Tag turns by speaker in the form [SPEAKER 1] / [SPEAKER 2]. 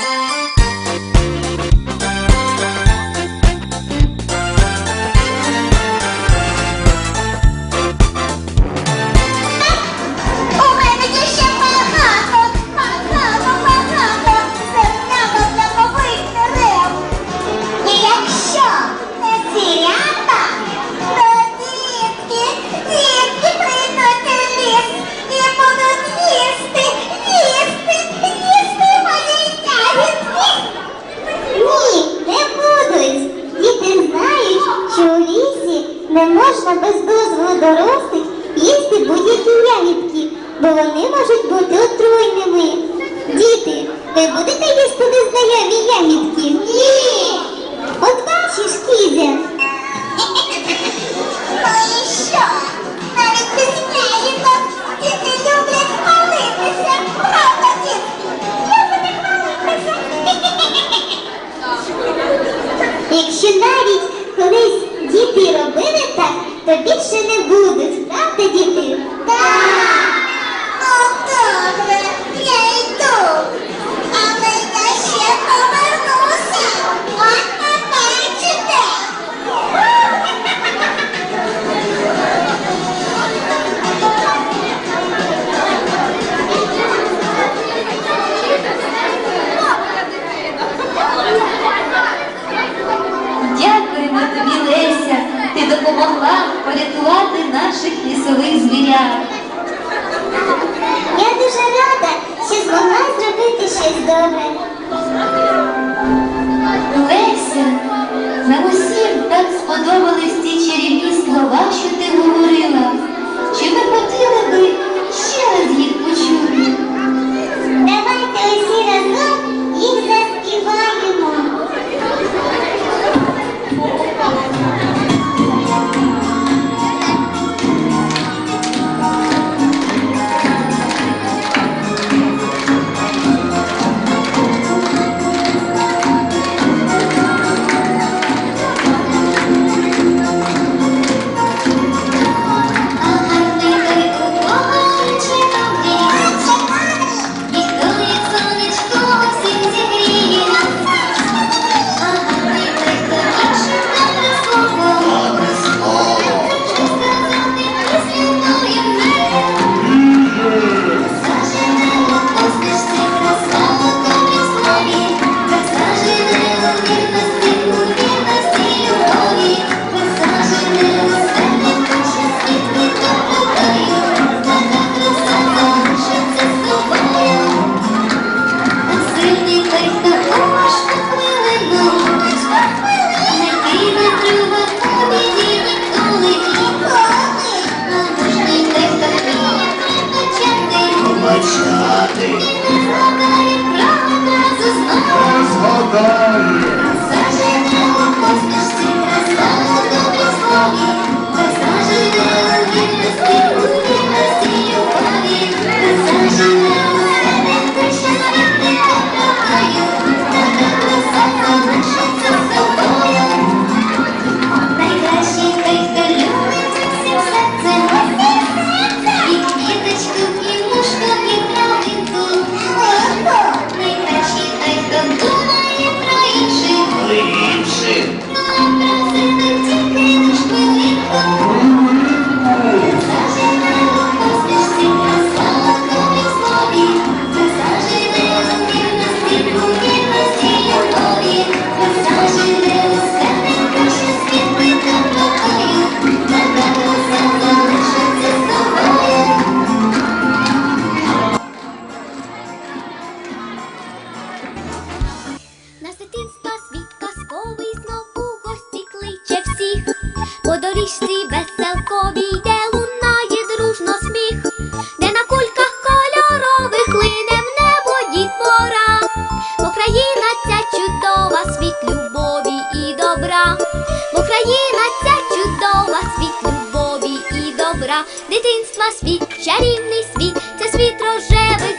[SPEAKER 1] Thank you. дорослих їсти будь-які ягідки, бо вони можуть бути отруйними. Діти, ви будете їсти незнайомі ягідки? Ні! то більше не будуть, правда, діти? Так!
[SPEAKER 2] вам порятувати наших лісових звірят.
[SPEAKER 1] Я дуже рада, що змогла зробити щось добре.
[SPEAKER 3] дитинства світ, чарівний світ, це світ
[SPEAKER 1] рожевий.